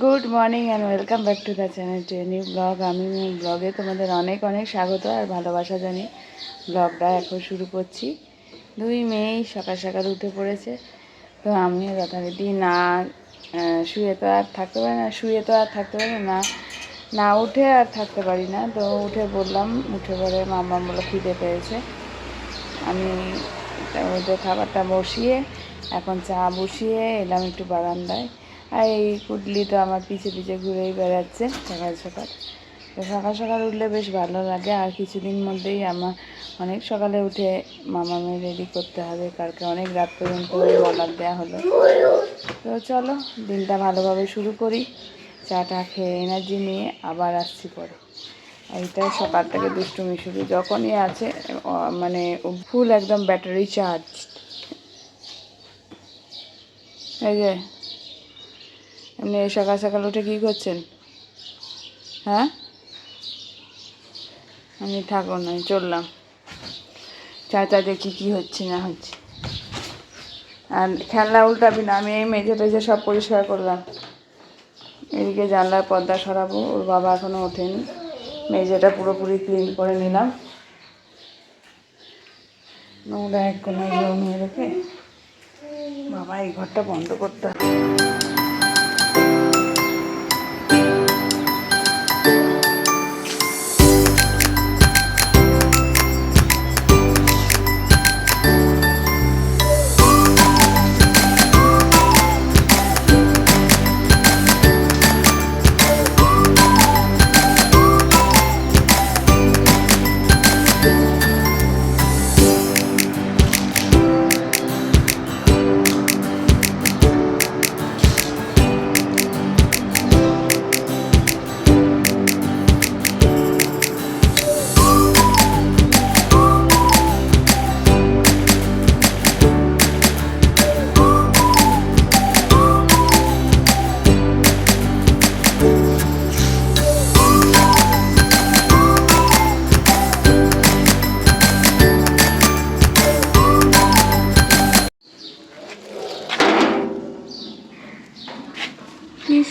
Good morning and welcome back to the channel to new blog আমি ব্লগে তোমাদের অনেক অনেক স্বাগত আর ভালোবাসা জানি ব্লগটা এখন শুরু করছি। দুই মেয়েই সকাল সকাল উঠে পড়েছে, তো আমিও যথারীতি না শুয়ে তো আর থাকতে পারি না, শুয়ে তো আর থাকতে পারি না না উঠে আর থাকতে পারি না। তো উঠে বললাম, উঠে পরে মাম্মা বলে খিদে পেয়েছে। আমি ওদের খাবারটা বসিয়ে, এখন চা বসিয়ে এলাম একটু বারান্দায়। আর এই কুটলি তো আমার পিছে পিছে ঘুরেই বেড়াচ্ছে, সকাল সকাল। সকাল সকাল উঠলে বেশ ভালো লাগে, আর কিছুদিন মধ্যেই আমার অনেক সকালে উঠে মামামে রেডি করতে হবে, কালকে অনেক রাত পর্যন্ত অর্ডার দেওয়া হলো। তো চলো, দিনটা ভালোভাবে শুরু করি, চাটা খেয়ে এনার্জি নিয়ে আবার আসছি পরে। এইটা সকাল থেকে দুষ্টুমি শুরু, যখনই আছে মানে ফুল একদম ব্যাটারি চার্জ এই যে এমনি এই সকাল সকাল উঠে কী করছেন? হ্যাঁ? আমি থাকো না চললাম। চাচা দেখি কী হচ্ছে, না হচ্ছে। আর খেলনা উল্টাবি না, আমি এই মেঝে টেঝে সব পরিষ্কার করলাম। এদিকে জানলার পর্দা সরাবো, ওর বাবা এখনও ওঠেনি। মেঝেটা পুরোপুরি ক্লিন করে নিলাম। নোংরা এক কোনায় জমিয়ে রেখে বাবা এই ঘরটা বন্ধ করতে হবে।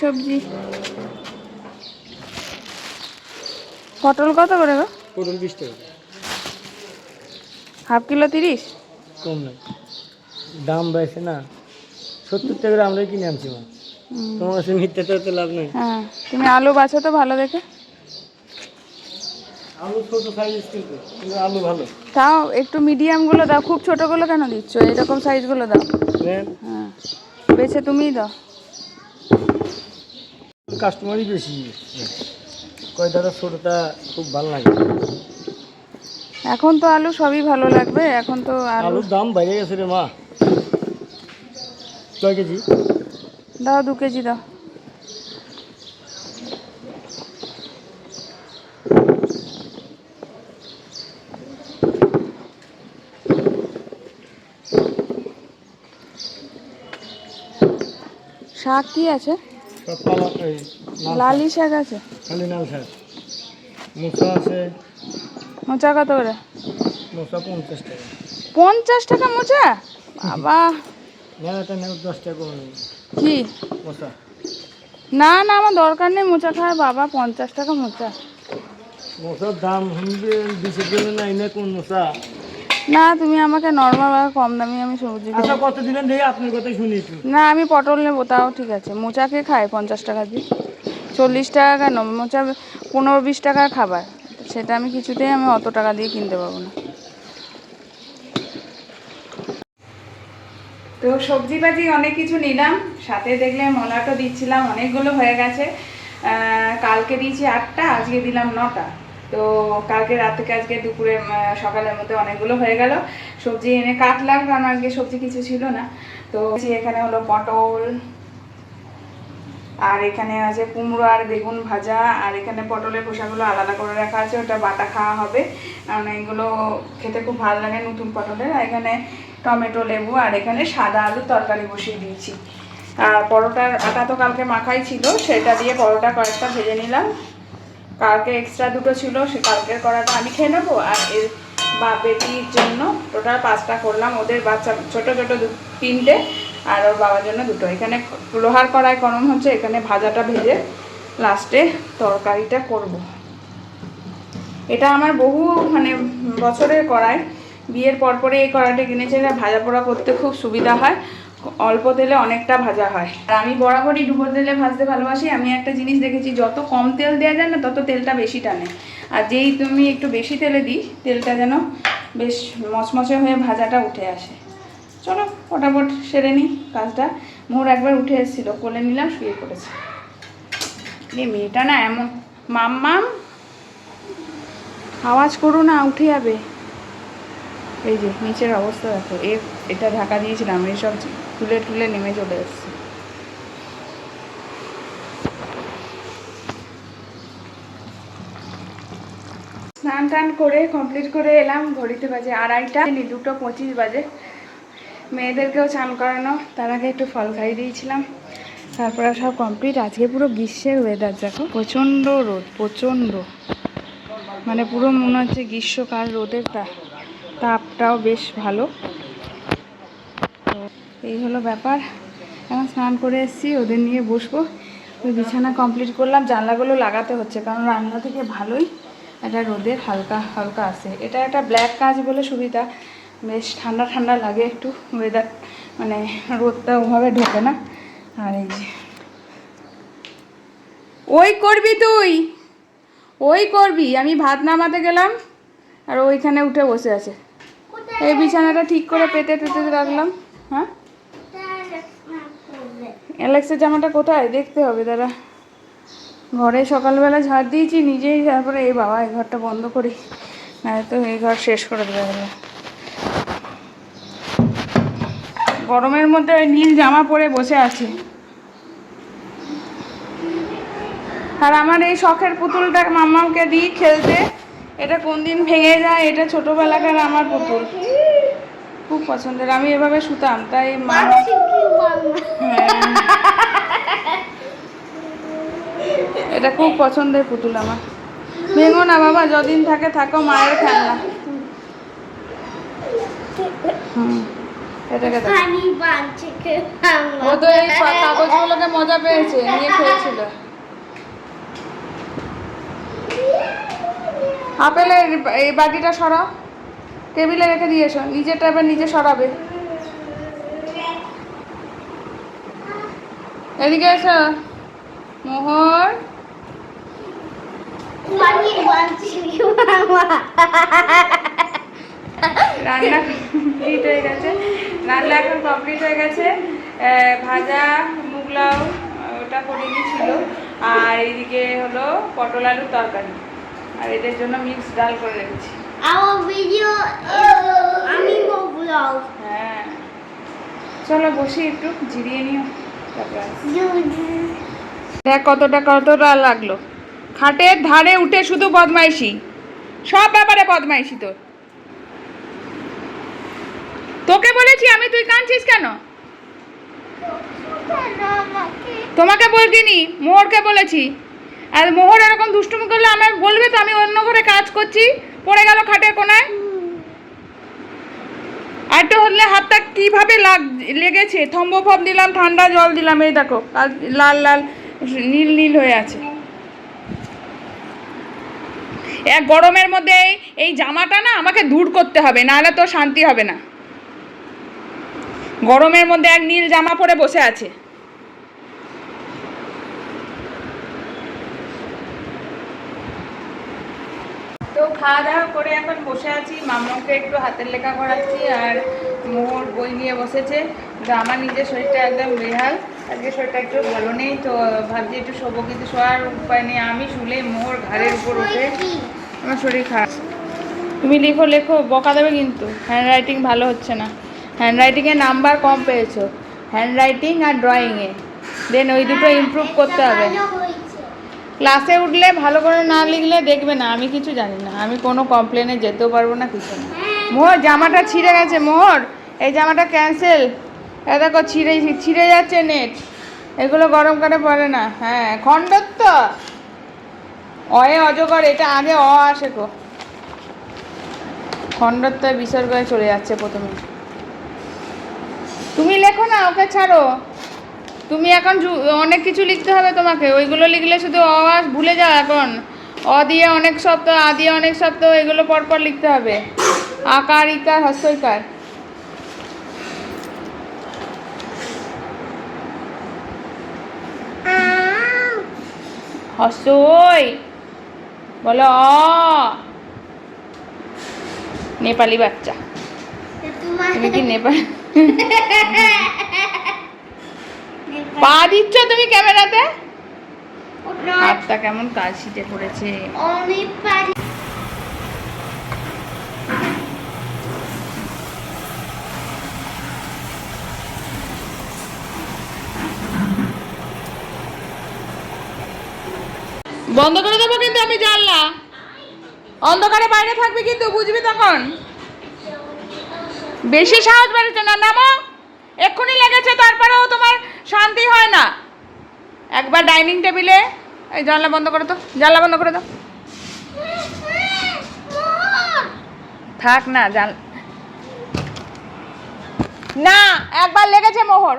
সবজি। পটল কত করে গো? পটল বিশ টাকা। হাফ কিলো তিরিশ? কম নাই। দাম বেড়েছে না। সত্তর টাকা করে আমরাই কিনে আনছি মা। তোমার কাছে মিথ্যা তো লাভ নেই। হ্যাঁ তুমি আলু বাছো তো ভালো দেখে। আলু ছোট সাইজ কিন্তু আলু ভালো। তাও একটু মিডিয়ামগুলো দাও। খুব ছোটোগুলো কেন দিচ্ছ? এরকম সাইজগুলো দাও। হ্যাঁ বেছে তুমিই দাও। কাস্টমারই বেশি। কয় দাদা ছোটটা খুব ভালো লাগে। এখন তো আলু সবই ভালো লাগবে এখন তো আলু আলুর দাম বাইরে গেছে রে মা। কয় কেজি? দাও দু কেজি দাও। শাক কি আছে? লাল শাক আছে? খালি লাল শাক মোচা আছে। মোচা কত করে? মোচা পঞ্চাশ টাকা। পঞ্চাশ টাকা মোচা? বাবা। নেওয়াটা নেও দশ টাকা কি? মোচা। না না আমার দরকার নেই মোচা খায় বাবা পঞ্চাশ টাকা মোচা। মোচার দাম শুনবে জন্য নাই না কোন মোচা। না তুমি আমাকে নর্মাল কম দামি আমি সবজি আচ্ছা কত দিলেন দেখি আপনার কথাই শুনি একটু না আমি পটল নেব তাও ঠিক আছে। মোচাকে খায়? পঞ্চাশ টাকা দিয়ে। চল্লিশ টাকা কেন? মোচা পনেরো বিশ টাকার খাবার। সেটা আমি কিছুতেই আমি অত টাকা দিয়ে কিনতে পারব না। তো সবজি বাজি অনেক কিছু নিলাম। সাথে দেখলে মলাটো দিচ্ছিলাম অনেকগুলো হয়ে গেছে। কালকে দিয়েছি আটটা আজকে দিলাম নটা। তো কালকে রাত থেকে আজকে দুপুরে সকালের মধ্যে অনেকগুলো হয়ে গেল। সবজি এনে কাটলাম, কারণ আজকে সবজি কিছু ছিল না। তো এখানে হলো পটল, আর এখানে আছে কুমড়ো আর বেগুন ভাজা, আর এখানে পটলের খোসাগুলো আলাদা করে রাখা আছে, ওটা বাটা খাওয়া হবে। কারণ এগুলো খেতে খুব ভালো লাগে নতুন পটলের। আর এখানে টমেটো লেবু, আর এখানে সাদা আলু তরকারি বসিয়ে দিয়েছি। আর পরোটার আটা তো কালকে মাখাই ছিল, সেটা দিয়ে পরোটা কয়েকটা ভেজে নিলাম। কালকে এক্সট্রা দুটো ছিল, সে কালকের করাটা আমি খেয়ে নেব আর এর বা বেটির জন্য টোটাল পাঁচটা করলাম। ওদের বাচ্চা ছোট ছোট দু তিনটে আর ওর বাবার জন্য দুটো। এখানে লোহার কড়াই গরম হচ্ছে, এখানে ভাজাটা ভেজে লাস্টে তরকারিটা করব। এটা আমার বহু মানে বছরের কড়াই। বিয়ের পর পরে এই কড়াইটা কিনেছে। ভাজা পোড়া করতে খুব সুবিধা হয়। অল্প তেলে অনেকটা ভাজা হয়। আর আমি বরাবরই ডুবো তেলে ভাজতে ভালোবাসি। আমি একটা জিনিস দেখেছি, যত কম তেল দেওয়া যায় না, তত তেলটা বেশি টানে। আর যেই তুমি একটু বেশি তেলে দিই, তেলটা যেন বেশ মচমচে হয়ে ভাজাটা উঠে আসে। চলো, ফটাফট সেরে নিই কাজটা। মোর একবার উঠে এসেছিল, কোলে নিলাম, শুয়ে পড়েছে। এ মেয়েটা না এমন মাম্মাম আওয়াজ করো না, উঠে যাবে। এই যে, নিচের অবস্থা দেখো। এ, এটা ঢাকা দিয়েছিলাম এইসব তুলে তুলে নেমে চলে এসছে। স্নান টান করে কমপ্লিট করে এলাম। ঘড়িতে বাজে আড়াইটা দুটো পঁচিশ বাজে। মেয়েদেরকেও চান করানো, তার আগে একটু ফল খাইয়ে দিয়েছিলাম। তারপরে সব কমপ্লিট আজকে পুরো গ্রীষ্মের ওয়েদার দেখো। প্রচণ্ড রোদ, প্রচণ্ড। মানে পুরো মনে হচ্ছে গ্রীষ্মকাল রোদের তাপটাও বেশ ভালো। এই হলো ব্যাপার। এখন স্নান করে এসেছি, ওদের নিয়ে বসবো। ওই বিছানা কমপ্লিট করলাম, জানলাগুলো লাগাতে হচ্ছে, কারণ রান্না থেকে ভালোই একটা রোদের হালকা হালকা আসে এটা একটা ব্ল্যাক কাজ বলে সুবিধা। বেশ ঠান্ডা ঠান্ডা লাগে একটু ওয়েদার মানে রোদটা ওভাবে ঢোকে না। আর এই যে। ওই করবি তুই! ওই করবি, আমি ভাত নামাতে গেলাম, আর ওইখানে উঠে বসে আছে। এই বিছানাটা ঠিক করে পেতে টেতে রাখলাম হ্যাঁ? অ্যালেক্সের জামাটা কোথায়? দেখতে হবে দাদা ঘরে সকালবেলা ঝাড় দিয়েছি, নিজেই তারপরে এই বাবা, এই ঘরটা বন্ধ করি। না তো এই ঘর শেষ করে দেবে এগুলো। গরমের মধ্যে ওই নীল জামা পরে বসে আছে। আর আমার এই শখের পুতুলটা মাম্মাকে দিই খেলতে। এটা কোন দিন ভেঙে যায়, এটা ছোটোবেলাকার আমার পুতুল। খুব পছন্দের, আমি এভাবে শুতাম তাই হ্যাঁ। এটা খুব পছন্দের পুতুল আমার। ভেঙো না বাবা যদিন থাকে থাকো মায়ের খেলনা। এটাকে ও তো এই কাগজগুলোকে মজা পেয়েছে নিয়ে খেয়েছিল আপেলের এই বাটিটা সরাও। টেবিলে রেখে দিয়ে এসো নিজেরটা এবার নিজে সরাবে। এদিকে এসো। মোহর। রান্না কমপ্লিট হয়ে গেছে। রান্না এখন কমপ্লিট হয়ে গেছে। ভাজা মুগ লাউ আহ, ওটা করে ছিল আর এইদিকে হলো পটল আলুর তরকারি। আর এদের জন্য মিক্স ডাল করে রেখেছি। আমার ভিডিও আমি ব্লগ হ্যাঁ। চলো বসি একটু জিরিয়ে নিও। দেখ কতটা কতটা লাগল। খাটের ধারে উঠে শুধু বদমাইশি। সব ব্যাপারে বদমাইশি তোর। তোকে বলেছি আমি তুই কাঁদছিস কেন? তোমাকে বলতিনি মোহরকে বলেছি। আর মোহর এরকম দুষ্টুমি করলে আমার বলবে তো, আমি অন্য ঘরে কাজ করছি, পড়ে গেল খাটের কোনায়। আর একটু হলে হাতটা কীভাবে লাগ লেগেছে? থম্ব ফম দিলাম, ঠান্ডা জল দিলাম, এই দেখো লাল লাল, নীল নীল হয়ে আছে। এক গরমের মধ্যে এই- এই জামাটা না আমাকে দূর করতে হবে, নাহলে তো শান্তি হবে না। গরমের মধ্যে এক নীল জামা পরে বসে আছে তো খাওয়া দাওয়া করে এখন বসে আছি, মামাকে একটু হাতের লেখা করাচ্ছি আর মোহর বই নিয়ে বসেছে। তো আমার নিজের শরীরটা একদম বেহাল। আজকে শরীরটা একটু ভালো নেই, তো ভাবছি একটু শোবো, কিন্তু শোয়ার উপায় নেই। আমি শুলে মোহর ঘাড়ের উপর উঠে আমার শরীর খারাপ। তুমি লিখো, লেখো, বকা দেবে কিন্তু। হ্যান্ড রাইটিং ভালো হচ্ছে না। হ্যান্ড রাইটিংয়ে নাম্বার কম পেয়েছ। হ্যান্ড রাইটিং আর ড্রয়িংয়ে দেন ওই দুটো ইমপ্রুভ করতে হবে। ক্লাসে উঠলে ভালো করে না লিখলে দেখবে না, আমি কিছু জানি না, আমি কোনো কমপ্লেনে যেতেও পারব না কিছু না। মোহর, জামাটা ছিঁড়ে গেছে, মোহর, এই জামাটা ক্যান্সেল এ দেখো, ছিঁড়ে ছিঁড়ে যাচ্ছে নেট এগুলো গরমকালে পড়ে না হ্যাঁ খণ্ডত্ব অয়ে অজগর, এটা আগে অ আসে গো। খণ্ডত্ব বিসর্গ চলে যাচ্ছে প্রথমে। তুমি লেখো না, ওকে ছাড়ো। তুমি এখন অনেক কিছু লিখতে হবে তোমাকে ওইগুলো লিখলে শুধু অওয়াজ ভুলে যাও এখন। অ দিয়ে অনেক শব্দ আ দিয়ে অনেক শব্দ এগুলো পরপর লিখতে হবে। আকার ইকার হস্যইকার হস্যই বলো অ। নেপালি বাচ্চা। তুমি কি নেপাল পা দিচ্ছ তুমি ক্যামেরাতে? হাতটা কেমন কাজ শিটে পড়েছে। বন্ধ করে দেবো কিন্তু আমি জানলা। অন্ধকারে বাইরে থাকবি কিন্তু বুঝবি তখন? বেশি সাহস বেড়েছে না। নামো এক্ষুনি লেগেছে তারপরেও তোমার শান্তি হয় না। একবার ডাইনিং টেবিলে, এই জানলা বন্ধ করে দাও, জানলা বন্ধ করে দাও। থাক না, জান, না, একবার লেগেছে মোহর।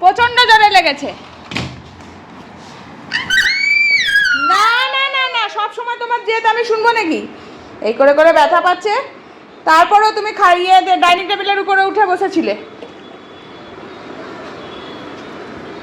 প্রচণ্ড জোরে লেগেছে। না না না না, সব সময় তোমার জেদ, আমি শুনব নাকি? এই করে করে ব্যথা পাচ্ছে। তারপরেও তুমি খাইয়ে ডাইনিং টেবিলের উপরে উঠে বসেছিলে।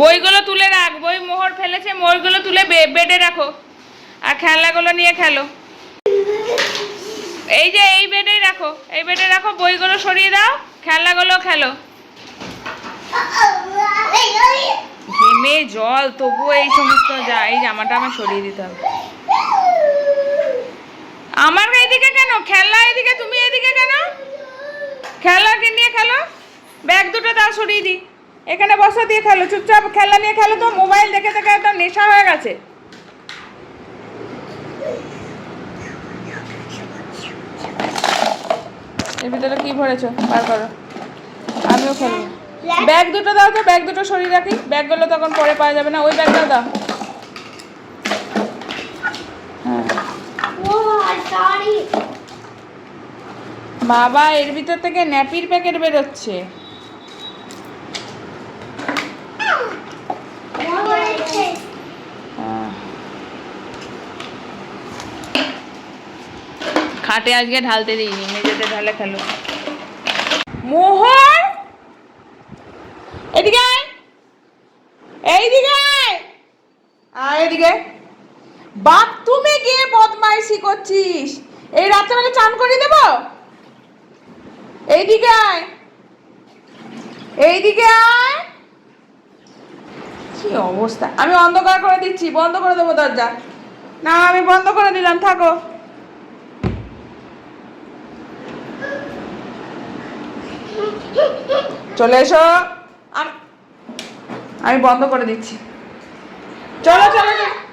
বইগুলো তুলে রাখ, বই মোহর ফেলেছে মোহরগুলো তুলে বেডে রাখো। আর খেলনাগুলো নিয়ে খেলো। এই যে এই বেডেই রাখো, এই বেডে রাখো, বইগুলো সরিয়ে দাও, খেলনাগুলো খেলো। ঘেমে জল, তবুও এই সমস্ত যা, এই জামাটা আমার সরিয়ে দিতে হবে। আমার এইদিকে কেন? খেলনা এইদিকে তুমি এদিকে কেন? খেলনাকে নিয়ে খেলো। ব্যাগ দুটো তাও সরিয়ে দিই এখানে বসা, দিয়ে খেলো, চুপচাপ খেলা নিয়ে খেলো তো, মোবাইল দেখে দেখে একটা নেশা হয়ে গেছে। এর ভিতরে কি ভরেছো? বার করো। আমিও খেলব ব্যাগ দুটো দাও তো, ব্যাগ দুটো সরিয়ে রাখি। ব্যাগগুলো তখন পরে পাওয়া যাবে না, ওই ব্যাগটাও দাও। হ্যাঁ। বাবা, এর ভিতর থেকে ন্যাপির প্যাকেট বেরোচ্ছে। খাটে আজকে ঢালতে দিইনি মেঝেতে ঢালে খেলো মোহর! এদিকে এইদিকে আয়! এদিকে। বাথরুমে গিয়ে বদমাইশি করছিস? এই রাত্রেবেলা চান করিয়ে দেবো? এইদিকে আয়। এইদিকে আয়। কি অবস্থা? আমি অন্ধকার করে দিচ্ছি, বন্ধ করে দেবো দরজা। না, আমি বন্ধ করে দিলাম, থাকো। চলে এসো। আম- বন্ধ করে দিচ্ছি। চলো চলো চলো।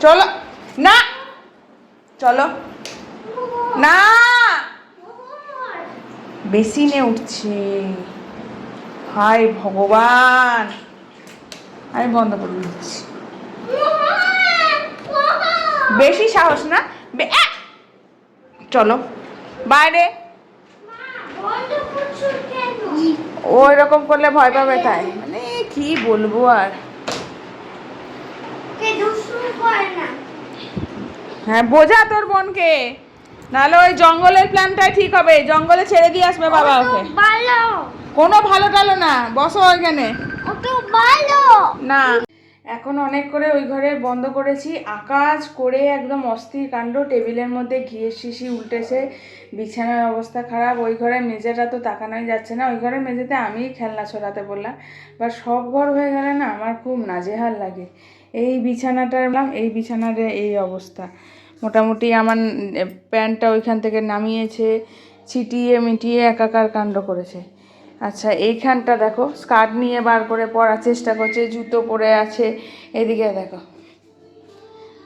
চলো, না। চলো। না। বেশি বেসিনে উঠছে। হায় ভগবান। আমি বন্ধ করে দিচ্ছি। বেশি সাহস না। চলো। বাইরে। ও এরকম করলে ভয় পাবে তাই। মানে কি বলব আর। হ্যাঁ বোঝা তোর বোনকে। নাহলে ওই জঙ্গলের প্ল্যানটাই ঠিক হবে। জঙ্গলে ছেড়ে দিয়ে আসবে বাবা ওকে। ভালো। কোনো ভালো টালো না বসো ওইখানে। ভালো। না। এখন অনেক করে ওই ঘরে বন্ধ করেছি আকাশ করে একদম অস্থির কাণ্ড টেবিলের মধ্যে ঘিয়ের শিশি উল্টেছে বিছানার অবস্থা খারাপ ওই ঘরের মেঝেটা তো তাকানোই যাচ্ছে না ওই ঘরের মেঝেতে আমিই খেলনা ছড়াতে বললাম বা সব ঘর হয়ে গেলে না আমার খুব নাজেহাল লাগে। এই বিছানাটার এই বিছানার এই অবস্থা। মোটামুটি আমার প্যান্টটা ওইখান থেকে নামিয়েছে ছিটিয়ে মিটিয়ে একাকার কাণ্ড করেছে। আচ্ছা এইখানটা দেখো, স্কার্ট নিয়ে বার করে পরার চেষ্টা করছে, জুতো পরে আছে, এদিকে দেখো।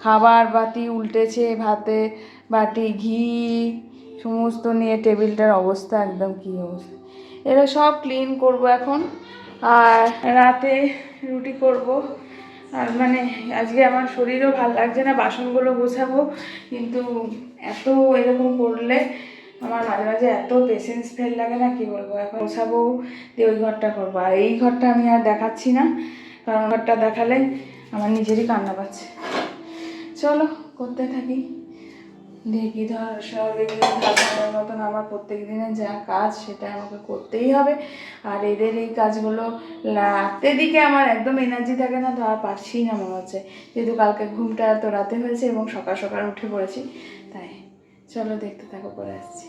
খাবার বাতি উল্টেছে, ভাতে বাটি, ঘি, সমস্ত নিয়ে টেবিলটার অবস্থা একদম কী অবস্থা। এরা সব ক্লিন করব এখন, আর রাতে রুটি করব। আর মানে আজকে আমার শরীরও ভালো লাগছে না, বাসনগুলো গোছাবো, কিন্তু এত এরকম করলে আমার মাঝে মাঝে এত পেশেন্স ফেল লাগে না, কি বলব? এখন গোছাবো দিয়ে ওই ঘরটা করব। আর এই ঘরটা আমি আর দেখাচ্ছি না, কারণ ঘরটা দেখালে আমার নিজেরই কান্না পাচ্ছে। চলো, করতে থাকি। দেখি ধর এগুলো ঢাকানোর মতন আমার প্রত্যেক দিনের যা কাজ, সেটা আমাকে করতেই হবে। আর এদের এই কাজগুলো রাতের দিকে আমার একদম এনার্জি থাকে না, তো আর পারছি না মনে হচ্ছে। যেহেতু কালকে ঘুমটা এত রাতে হয়েছে এবং সকাল সকাল উঠে পড়েছি, তাই। চলো দেখতে থাকো, পরে আসছি।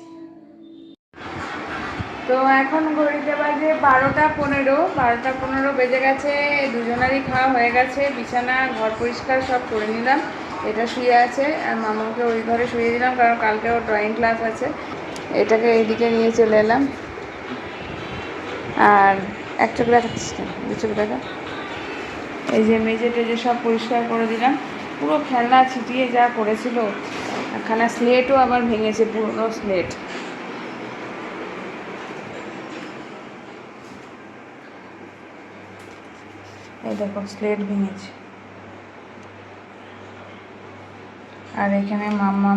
তো এখন ঘড়িতে বাজে বারোটা পনেরো বারোটা পনেরো বেজে গেছে, দুজনারই খাওয়া হয়ে গেছে, বিছানা, ঘর পরিষ্কার সব করে নিলাম, এটা শুয়ে আছে, আর মামাকে ওই ঘরে শুয়ে দিলাম, কারণ কালকে ওর ড্রয়িং ক্লাস আছে, এটাকে এইদিকে নিয়ে চলে এলাম। আর এক চোখ দেখাচ্ছিস কেন দু চোখ দেখা এই যে মেজে টেজে সব পরিষ্কার করে দিলাম, পুরো খেলনা ছিটিয়ে যা করেছিল, একখানা স্লেটও আবার ভেঙেছে, পুরনো স্লেট এই দেখো স্লেট ভেঙেছে। আর এখানে মাম্মা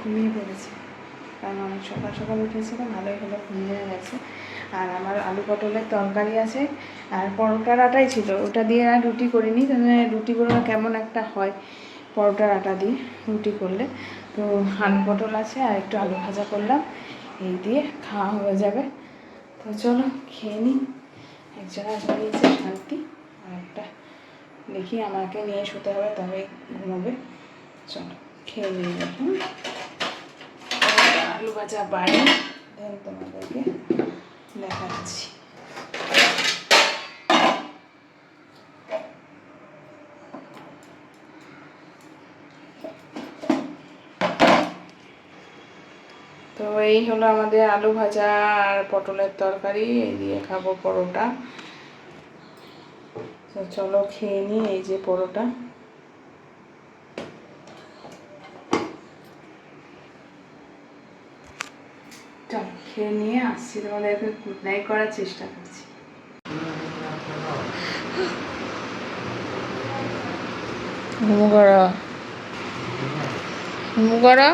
ঘুমিয়ে পড়েছে। কারণ অনেক সকাল সকাল উঠেছে, তো ভালোই হলো, ঘুমিয়ে গেছে। আর আমার আলু পটলের তরকারি আছে, আর পরোটার আটাই ছিল। ওটা দিয়ে আর রুটি করিনি তাহলে রুটিগুলো কেমন একটা হয়, পরোটার আটা দিয়ে রুটি করলে। তো আলু পটল আছে, আর একটু আলু ভাজা করলাম, এই দিয়ে খাওয়া হয়ে যাবে। তো চলো খেয়ে নিই। একজনের ঘুমিয়েছে শান্তি, আর একটা দেখি আমাকে নিয়ে শুতে হবে, তবে ঘুমাবে। চলো খেয়ে নিই এখন। আলু ভাজা বাড়ি তোমাদেরকে। দেখাচ্ছি। তো এই হলো আমাদের আলু ভাজা আর পটলের তরকারি, এই দিয়ে খাব পরোটা। চলো খেয়ে নিই এই যে পরোটা। চল খেয়ে নিয়ে আসছি তোমাদেরকে গুড নাইট করার চেষ্টা করছি। ঘুম করো ঘুম করো